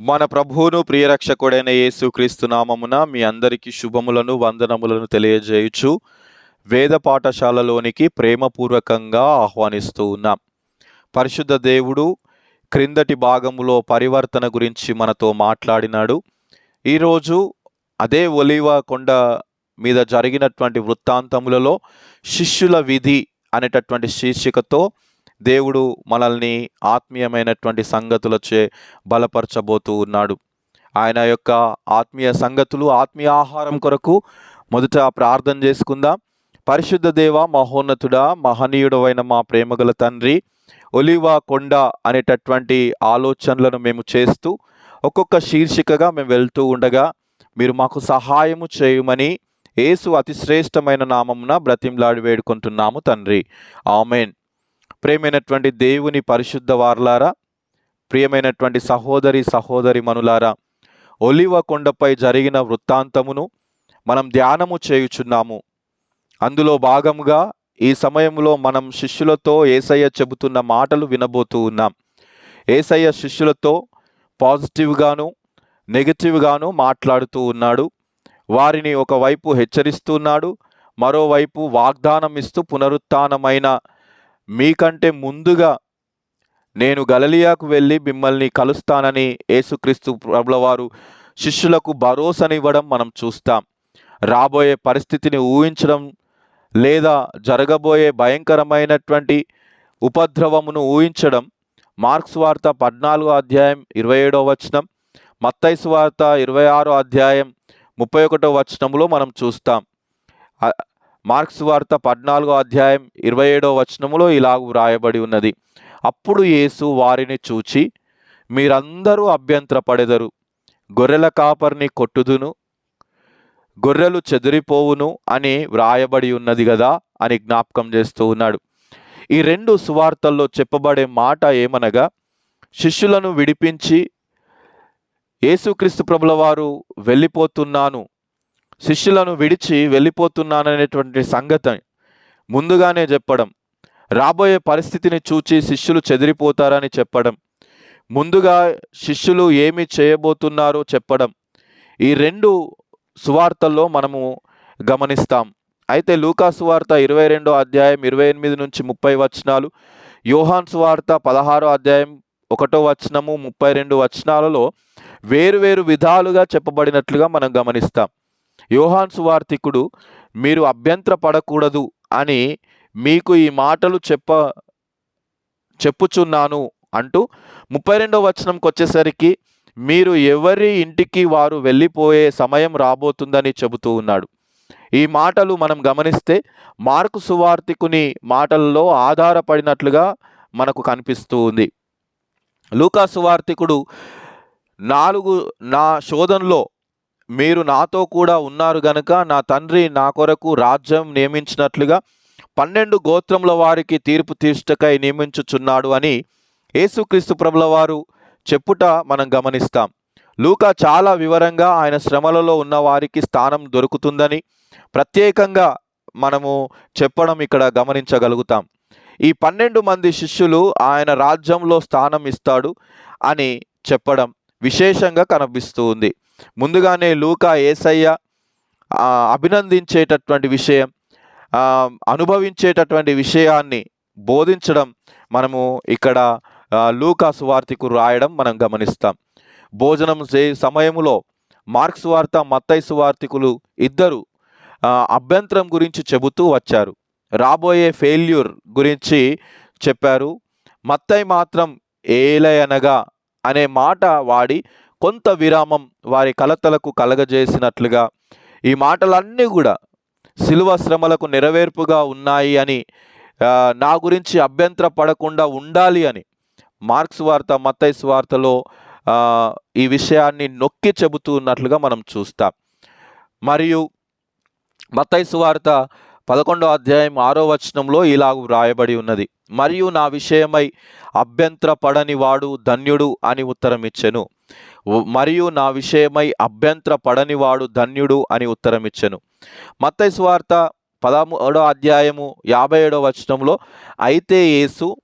మన ప్రభువును ప్రియరక్షకుడైన యేసుక్రీస్తు నామమున మీ అందరికీ శుభములను వందనములను తెలియజేయచ్చు వేద పాఠశాలలోనికి ప్రేమపూర్వకంగా ఆహ్వానిస్తూ ఉన్నాం. పరిశుద్ధ దేవుడు క్రిందటి భాగములో పరివర్తన గురించి మనతో మాట్లాడినాడు. ఈరోజు అదే ఒలివ కొండ మీద జరిగినటువంటి వృత్తాంతములలో శిష్యుల విధి అనేటటువంటి శీర్షికతో దేవుడు మనల్ని ఆత్మీయమైనటువంటి సంగతులచే బలపరచబోతూ ఉన్నాడు. ఆయన యొక్క ఆత్మీయ సంగతులు ఆత్మీయ ఆహారం కొరకు మొదట ప్రార్థన చేసుకుందాం. పరిశుద్ధ దేవ మహోన్నతుడా మహనీయుడవైన మా ప్రేమగల తండ్రి ఒలివా కొండ అనేటటువంటి ఆలోచనలను మేము చేస్తూ ఒక్కొక్క శీర్షికగా మేము వెళ్తూ ఉండగా మీరు మాకు సహాయము చేయమని యేసు అతి శ్రేష్టమైన నామమున బ్రతిమ్లాడి వేడుకుంటున్నాము తండ్రి. ఆమెన్. ప్రేమైనటువంటి దేవుని పరిశుద్ధ వార్లారా ప్రియమైనటువంటి సహోదరి సహోదరి మనులారా ఒలివ కొండపై జరిగిన వృత్తాంతమును మనం ధ్యానము చేయుచున్నాము. అందులో భాగంగా ఈ సమయంలో మనం శిష్యులతో ఏసయ్య చెబుతున్న మాటలు వినబోతూ ఉన్నాం. ఏసయ్య శిష్యులతో పాజిటివ్గాను నెగిటివ్గాను మాట్లాడుతూ ఉన్నాడు. వారిని ఒకవైపు హెచ్చరిస్తున్నాడు మరోవైపు వాగ్దానం ఇస్తూ పునరుత్నమైన మీకంటే ముందుగా నేను గలలియాకు వెళ్ళి మిమ్మల్ని కలుస్తానని యేసుక్రీస్తు ప్రభులవారు శిష్యులకు భరోసానివ్వడం మనం చూస్తాం. రాబోయే పరిస్థితిని ఊహించడం లేదా జరగబోయే భయంకరమైనటువంటి ఉపద్రవమును ఊహించడం మార్క్స్ వార్త పద్నాలుగో అధ్యాయం ఇరవై ఏడో వచనం మత్తైస్ వార్త ఇరవై ఆరో అధ్యాయం ముప్పై ఒకటో వచనంలో మనం చూస్తాం. మార్క్స్ వార్త పద్నాలుగో అధ్యాయం ఇరవై ఏడో వచనములో ఇలాగ వ్రాయబడి ఉన్నది. అప్పుడు యేసు వారిని చూచి మీరందరూ అభ్యంతరపడెదరు. గొర్రెల కాపర్ని కొట్టుదును గొర్రెలు చెదిరిపోవును అని వ్రాయబడి ఉన్నది కదా అని జ్ఞాపకం చేస్తూ ఉన్నాడు. ఈ రెండు సువార్తల్లో చెప్పబడే మాట ఏమనగా శిష్యులను విడిపించి యేసుక్రీస్తు ప్రభుల వారు వెళ్ళిపోతున్నాను శిష్యులను విడిచి వెళ్ళిపోతున్నాననేటువంటి సంగతి ముందుగానే చెప్పడం రాబోయే పరిస్థితిని చూచి శిష్యులు చెదిరిపోతారని చెప్పడం ముందుగా శిష్యులు ఏమి చేయబోతున్నారో చెప్పడం ఈ రెండు సువార్తల్లో మనము గమనిస్తాం. అయితే లూకా సువార్త ఇరవై రెండో అధ్యాయం ఇరవై ఎనిమిది నుంచి ముప్పై వచనాలు యోహాన్ సువార్త పదహారో అధ్యాయం ఒకటో వచనము ముప్పై రెండు వచనాలలో వేరువేరు విధాలుగా చెప్పబడినట్లుగా మనం గమనిస్తాం. యోహాన్ సువార్థికుడు మీరు అభ్యంతర పడకూడదు అని మీకు ఈ మాటలు చెప్ప చెప్పుచున్నాను అంటూ ముప్పై రెండో వచనంకి వచ్చేసరికి మీరు ఎవరి ఇంటికి వారు వెళ్ళిపోయే సమయం రాబోతుందని చెబుతూ ఉన్నాడు. ఈ మాటలు మనం గమనిస్తే మార్కు సువార్తికుని మాటల్లో ఆధారపడినట్లుగా మనకు కనిపిస్తూ ఉంది. లూకా సువార్తికుడు నాలుగు నా శోధనలో మీరు నాతో కూడా ఉన్నారు గనుక నా తండ్రి నా కొరకు రాజ్యం నియమించినట్లుగా పన్నెండు గోత్రముల వారికి తీర్పు తీర్చకై నియమించుచున్నాడు అని యేసుక్రీస్తు ప్రభుల వారు చెప్పుట మనం గమనిస్తాం. లూకా చాలా వివరంగా ఆయన శ్రమలలో ఉన్న వారికి స్థానం దొరుకుతుందని ప్రత్యేకంగా మనము చెప్పడం ఇక్కడ గమనించగలుగుతాం. ఈ పన్నెండు మంది శిష్యులు ఆయన రాజ్యంలో స్థానం ఇస్తాడు అని చెప్పడం విశేషంగా కనిపిస్తూ ఉంది. ముందుగానే లూకా ఏసయ్య అభినందించేటటువంటి విషయం అనుభవించేటటువంటి విషయాన్ని బోధించడం మనము ఇక్కడ లూకా సువార్తికు రాయడం మనం గమనిస్తాం. భోజనం చే సమయంలో మార్క్స్ వార్త మత్తై సువార్తికులు ఇద్దరు అభ్యంతరం గురించి చెబుతూ వచ్చారు. రాబోయే ఫెయిల్యూర్ గురించి చెప్పారు. మత్తై మాత్రం ఏలయనగా అనే మాట వాడి కొంత విరామం వారి కలతలకు కలగజేసినట్లుగా ఈ మాటలన్నీ కూడా శిలువ శ్రమలకు నెరవేర్పుగా ఉన్నాయి అని నా గురించి అభ్యంతర పడకుండా ఉండాలి అని మార్క్స్ వార్త మత్తైస్ వార్తలో ఈ విషయాన్ని నొక్కి చెబుతున్నట్లుగా మనం చూస్తాం. మరియు మత్తైస్ వార్త పదకొండో అధ్యాయం ఆరో వచనంలో ఇలా వ్రాయబడి ఉన్నది. మరియు నా విషయమై అభ్యంతర పడని వాడు ధన్యుడు అని ఉత్తరం ఇచ్చెను. మరియు నా విషయమై అభ్యంతర పడనివాడు ధన్యుడు అని ఉత్తరం ఇచ్చెను మత్తయి సువార్త పదమూడో అధ్యాయము యాభై ఏడో వచనంలో అయితే యేసు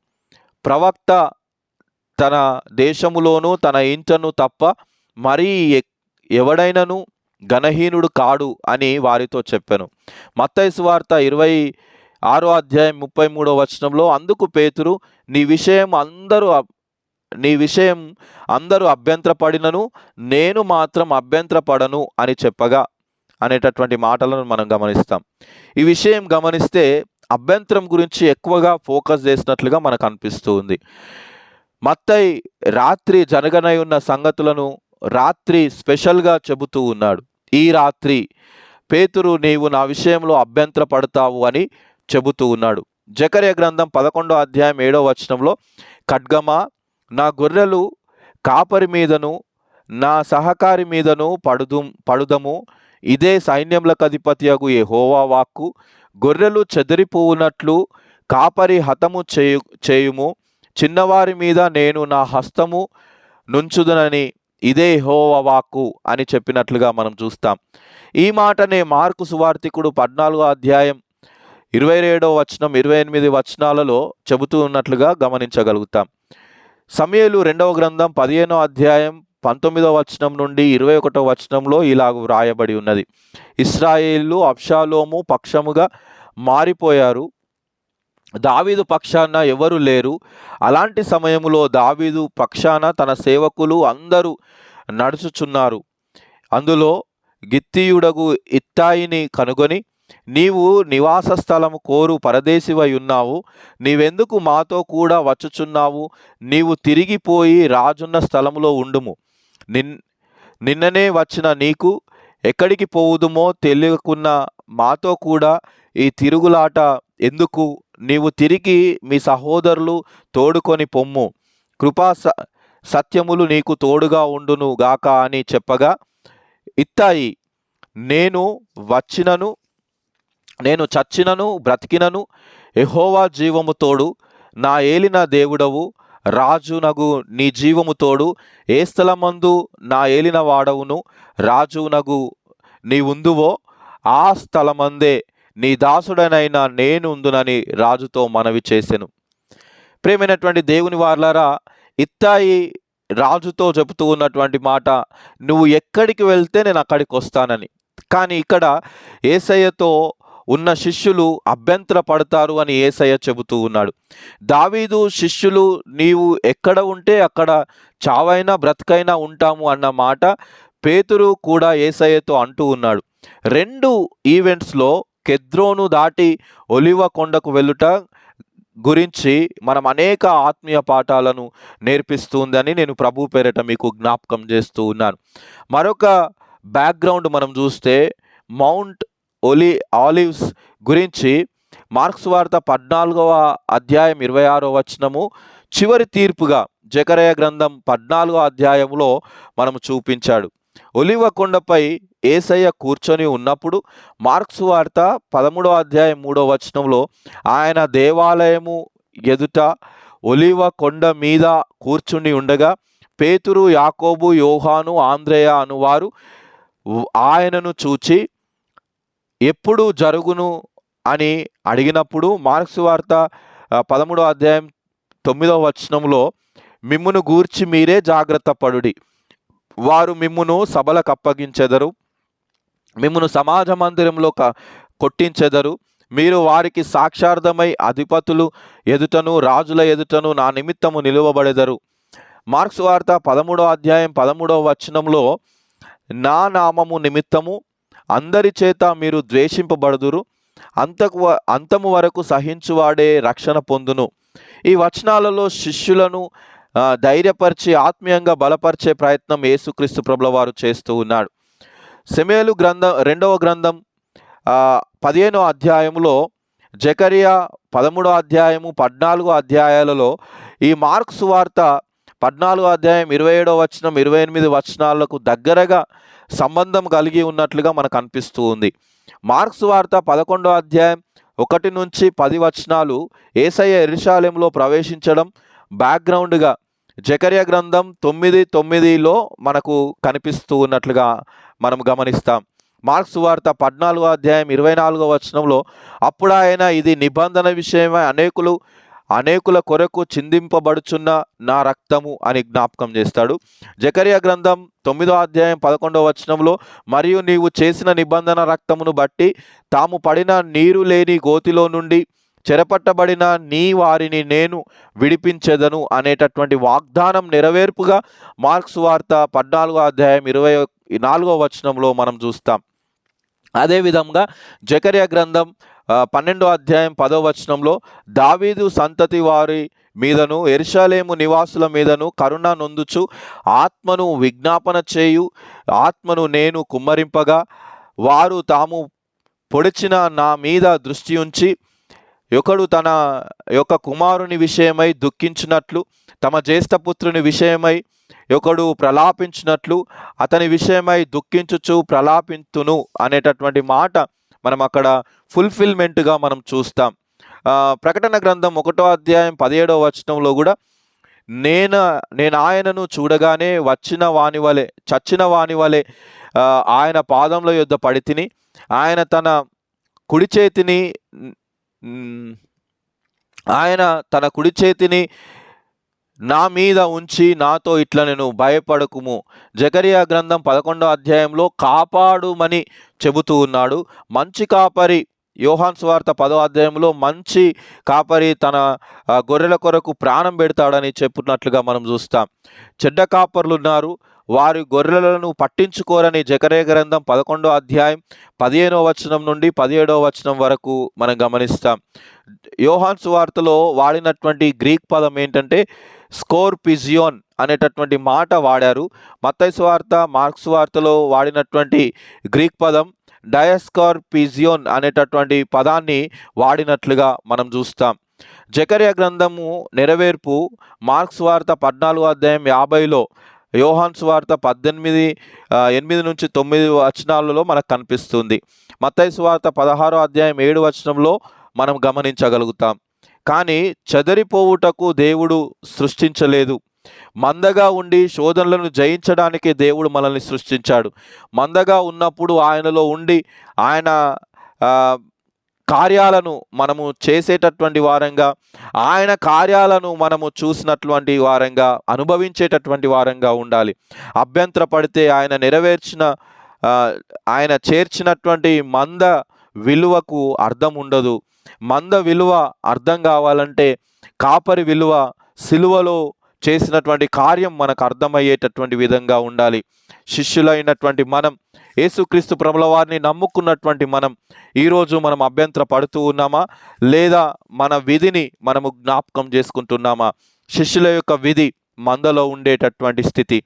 ప్రవక్త తన దేశములోను తన ఇంటను తప్ప మరీ ఎవడైనను ఘనహీనుడు కాడు అని వారితో చెప్పాను. మత్తైసు వార్త ఇరవై ఆరో అధ్యాయం ముప్పై మూడో వచనంలో అందుకు పేతురు నీ విషయం అందరూ నీ విషయం అందరూ అభ్యంతరపడినను నేను మాత్రం అభ్యంతరపడను అని చెప్పగా అనేటటువంటి మాటలను మనం గమనిస్తాం. ఈ విషయం గమనిస్తే అభ్యంతరం గురించి ఎక్కువగా ఫోకస్ చేసినట్లుగా మనకు అనిపిస్తూ ఉంది. మత్తై రాత్రి జరగనై ఉన్న సంగతులను రాత్రి స్పెషల్గా చెబుతూ ఉన్నాడు. ఈ రాత్రి పేతురు నీవు నా విషయంలో అభ్యంతరపడతావు అని చెబుతూ ఉన్నాడు. జకర్య గ్రంథం పదకొండో అధ్యాయం ఏడో వచనంలో ఖడ్గమా నా గొర్రెలు కాపరి మీదను నా సహకారి మీదను పడుదు పడుదము. ఇదే సైన్యములకు అధిపతియగు హోవా వాక్కు. గొర్రెలు చెదిరిపోవునట్లు కాపరి హతము చేయు చేయుము. చిన్నవారి మీద నేను నా హస్తము నుంచుదనని ఇదే హోవా వాక్కు అని చెప్పినట్లుగా మనం చూస్తాం. ఈ మాటనే మార్కు సువార్తికుడు పద్నాలుగో అధ్యాయం ఇరవై ఏడో వచనం ఇరవై ఎనిమిది వచనాలలో చెబుతూ ఉన్నట్లుగా గమనించగలుగుతాం. సమయలు రెండవ గ్రంథం పదిహేనో అధ్యాయం పంతొమ్మిదో వచనం నుండి ఇరవై ఒకటో వచనంలో ఇలాగ వ్రాయబడి ఉన్నది. ఇస్రాయేలు అప్షాలోము పక్షముగా మారిపోయారు. దావీదు పక్షాన ఎవరు లేరు. అలాంటి సమయంలో దావీదు పక్షాన తన సేవకులు అందరూ నడుచుచున్నారు. అందులో గిత్తీయుడగు ఇత్తాయిని కనుగొని నీవు నివాస స్థలము కోరు పరదేశివై ఉన్నావు. నీవెందుకు మాతో కూడా వచ్చుచున్నావు? నీవు తిరిగిపోయి రాజున్న స్థలములో ఉండుము. నిన్ నిన్ననే వచ్చిన నీకు ఎక్కడికి పోవుదుమో తెలియకున్న మాతో కూడా ఈ తిరుగులాట ఎందుకు? నీవు తిరిగి మీ సహోదరులు తోడుకొని పొమ్ము. కృపా స- సత్యములు నీకు తోడుగా ఉండును గాక అని చెప్పగా ఇత్తాయి నేను వచ్చినను నేను చచ్చినను బ్రతికినను ఎహోవా జీవము తోడు నా ఏలిన దేవుడవు రాజునగు నీ జీవము తోడు ఏ స్థలమందు నా ఏలిన వాడవును రాజునగు నీ ఉందువో ఆ స్థలమందే నీ దాసుడనైన నేనుందునని రాజుతో మనవి చేసెను. ప్రేమైనటువంటి దేవుని వార్లారా ఇత్తాయి రాజుతో చెబుతూ ఉన్నటువంటి మాట నువ్వు ఎక్కడికి వెళ్తే నేను అక్కడికి వస్తానని కానీ ఇక్కడ ఏసయ్యతో ఉన్న శిష్యులు అభ్యంతర పడతారు అని ఏసయ్య చెబుతూ ఉన్నాడు. దావీదు శిష్యులు నీవు ఎక్కడ ఉంటే అక్కడ చావైనా బ్రతకైనా ఉంటాము అన్న మాట పేతురు కూడా ఏసయ్యతో అంటూ ఉన్నాడు. రెండు ఈవెంట్స్లో కెద్రోను దాటి ఒలివ కొండకు వెళ్ళుట గురించి మనం అనేక ఆత్మీయ పాఠాలను నేర్పిస్తుందని నేను ప్రభు పేరిట మీకు జ్ఞాపకం చేస్తూ ఉన్నాను. మరొక బ్యాక్గ్రౌండ్ మనం చూస్తే మౌంట్ ఒలి ఆలివ్స్ గురించి మార్క్స్ వార్త పద్నాలుగవ అధ్యాయం ఇరవై ఆరో వచనము. చివరి తీర్పుగా జకరయ గ్రంథం పద్నాలుగో అధ్యాయంలో మనము చూపించాడు. ఒలివ కొండపై ఏసయ్య కూర్చొని ఉన్నప్పుడు మార్క్స్ వార్త పదమూడో అధ్యాయం మూడో వచనంలో ఆయన దేవాలయము ఎదుట ఒలివ కొండ మీద కూర్చుని ఉండగా పేతురు యాకోబు యోహాను ఆంధ్రేయ అనువారు ఆయనను చూచి ఎప్పుడు జరుగును అని అడిగినప్పుడు మార్క్స్ వార్త పదమూడో అధ్యాయం తొమ్మిదవ వచనంలో మిమ్మును గూర్చి మీరే జాగ్రత్త పడుడి. వారు మిమ్మును సభలకు అప్పగించెదరు. మిమ్మును సమాజ మందిరంలో క కొట్టించెదరు. మీరు వారికి సాక్షార్థమై అధిపతులు ఎదుటను రాజుల ఎదుటను నా నిమిత్తము నిలువబడెదరు. మార్క్స్ వార్త పదమూడో అధ్యాయం పదమూడవ వచనంలో నా నామము నిమిత్తము అందరి చేత మీరు ద్వేషింపబడుదురు. అంతకు వ- అంతము వరకు సహించువాడే రక్షణ పొందును. ఈ వచనాలలో శిష్యులను ధైర్యపరిచి ఆత్మీయంగా బలపరిచే ప్రయత్నం యేసుక్రీస్తు ప్రభుల వారు చేస్తూ ఉన్నాడు. సెమేలు గ్రంథం రెండవ గ్రంథం పదిహేనో అధ్యాయంలో జకరియా పదమూడో అధ్యాయము పద్నాలుగో అధ్యాయాలలో ఈ మార్క్స్ వార్త పద్నాలుగో అధ్యాయం ఇరవై ఏడో వచనం ఇరవై ఎనిమిది వచనాలకు దగ్గరగా సంబంధం కలిగి ఉన్నట్లుగా మనకు అనిపిస్తూ ఉంది. మార్క్స్ వార్త పదకొండో అధ్యాయం ఒకటి నుంచి పది వచనాలు ఏసయ్య ఎరుషాలెంలో ప్రవేశించడం బ్యాక్గ్రౌండ్గా జకర్య గ్రంథం తొమ్మిది తొమ్మిదిలో మనకు కనిపిస్తూ ఉన్నట్లుగా మనం గమనిస్తాం. మార్క్స్ వార్త పద్నాలుగో అధ్యాయం ఇరవై నాలుగో వచనంలో అప్పుడు ఆయన ఇది నిబంధన విషయమై అనేకులు అనేకుల కొరకు చిందింపబడుచున్న నా రక్తము అని జ్ఞాపకం చేస్తాడు. జకరియా గ్రంథం తొమ్మిదో అధ్యాయం పదకొండవ వచనంలో మరియు నీవు చేసిన నిబంధన రక్తమును బట్టి తాము పడిన నీరు లేని గోతిలో నుండి చెరపట్టబడిన నీ వారిని నేను విడిపించెదను అనేటటువంటి వాగ్దానం నెరవేర్పుగా మార్క్స్ వార్త పద్నాలుగో అధ్యాయం ఇరవై నాలుగో వచనంలో మనం చూస్తాం. అదేవిధంగా జకర్య గ్రంథం పన్నెండో అధ్యాయం పదో వచనంలో దావీదు సంతతి వారి మీదను ఎరుషలేము నివాసుల మీదను కరుణ నొందుచు ఆత్మను విజ్ఞాపన చేయు ఆత్మను నేను కుమ్మరింపగా వారు తాము పొడిచిన నా మీద దృష్టి ఉంచి ఒకడు తన యొక్క కుమారుని విషయమై దుఃఖించినట్లు తమ జ్యేష్ఠపుత్రుని విషయమై ఒకడు ప్రలాపించినట్లు అతని విషయమై దుఃఖించుచు ప్రలాపింతును అనేటటువంటి మాట మనం అక్కడ ఫుల్ఫిల్మెంట్గా మనం చూస్తాం. ప్రకటన గ్రంథం ఒకటో అధ్యాయం పదిహేడవ వచనంలో కూడా నేను నేను ఆయనను చూడగానే వచ్చిన వాని వలె చచ్చిన వాని వలె ఆయన పాదంలో యొద్ద పడి తిని ఆయన తన కుడి చేతిని ఆయన తన కుడి చేతిని నా మీద ఉంచి నాతో ఇట్లా నేను భయపడకుము. జకరియా గ్రంథం పదకొండో అధ్యాయంలో కాపాడుమని చెబుతూ ఉన్నాడు. మంచి కాపరి యోహాన్ స్వార్త పదో అధ్యాయంలో మంచి కాపరి తన గొర్రెల కొరకు ప్రాణం పెడతాడని చెప్పున్నట్లుగా మనం చూస్తాం. చెడ్డ కాపర్లు ఉన్నారు వారి గొర్రెలను పట్టించుకోరని జకరే గ్రంథం పదకొండో అధ్యాయం పదిహేనో వచనం నుండి పదిహేడో వచనం వరకు మనం గమనిస్తాం. యోహాన్ సువార్తలో వాడినటువంటి గ్రీక్ పదం ఏంటంటే స్కోర్పిజియోన్ అనేటటువంటి మాట వాడారు. మత్తయి వార్త మార్క్స్ వార్తలో వాడినటువంటి గ్రీక్ పదం డయస్కార్పిజియోన్ అనేటటువంటి పదాన్ని వాడినట్లుగా మనం చూస్తాం. జకర్య గ్రంథము నెరవేర్పు మార్క్స్ వార్త పద్నాలుగు అధ్యాయం యాభైలో యోహాన్స్ వార్త పద్దెనిమిది ఎనిమిది నుంచి తొమ్మిది వచనాలలో మనకు కనిపిస్తుంది. మత్తైస్ వార్త పదహారో అధ్యాయం ఏడు వచనంలో మనం గమనించగలుగుతాం. కానీ చెదరిపోవుటకు దేవుడు సృష్టించలేదు. మందగా ఉండి శోధనలను జయించడానికి దేవుడు మనల్ని సృష్టించాడు. మందగా ఉన్నప్పుడు ఆయనలో ఉండి ఆయన కార్యాలను మనము చేసేటటువంటి వారంగా ఆయన కార్యాలను మనము చూసినటువంటి వారంగా అనుభవించేటటువంటి వారంగా ఉండాలి. అభ్యంతరపడితే ఆయన నెరవేర్చిన ఆయన చేర్చినటువంటి మంద విలువకు అర్థం ఉండదు. మంద విలువ అర్థం కావాలంటే కాపరి విలువ సిలువలో చేసినటువంటి కార్యం మనకు అర్థమయ్యేటటువంటి విధంగా ఉండాలి. శిష్యులైనటువంటి మనం యేసుక్రీస్తు ప్రభుల వారిని నమ్ముకున్నటువంటి మనం ఈరోజు మనం అభ్యంతర పడుతూ ఉన్నామా? లేదా మన విధిని మనము జ్ఞాపకం చేసుకుంటున్నామా? శిష్యుల యొక్క విధి మందలో ఉండేటటువంటి స్థితి.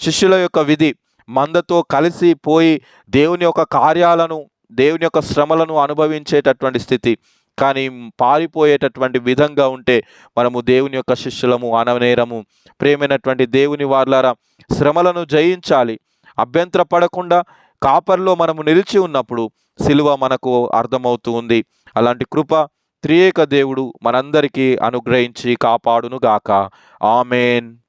శిష్యుల యొక్క విధి మందతో కలిసి పోయి దేవుని యొక్క కార్యాలను దేవుని యొక్క శ్రమలను అనుభవించేటటువంటి స్థితి కానీ పారిపోయేటటువంటి విధంగా ఉంటే మనము దేవుని యొక్క శిష్యులము అననేరము ప్రేమైనటువంటి దేవుని వార్లారా శ్రమలను జయించాలి. అభ్యంతర పడకుండా కాపర్లో మనము నిలిచి ఉన్నప్పుడు సిలువ మనకు అర్థమవుతూ ఉంది. అలాంటి కృప త్రియేక దేవుడు మనందరికీ అనుగ్రహించి కాపాడును గాక ఆమెన్.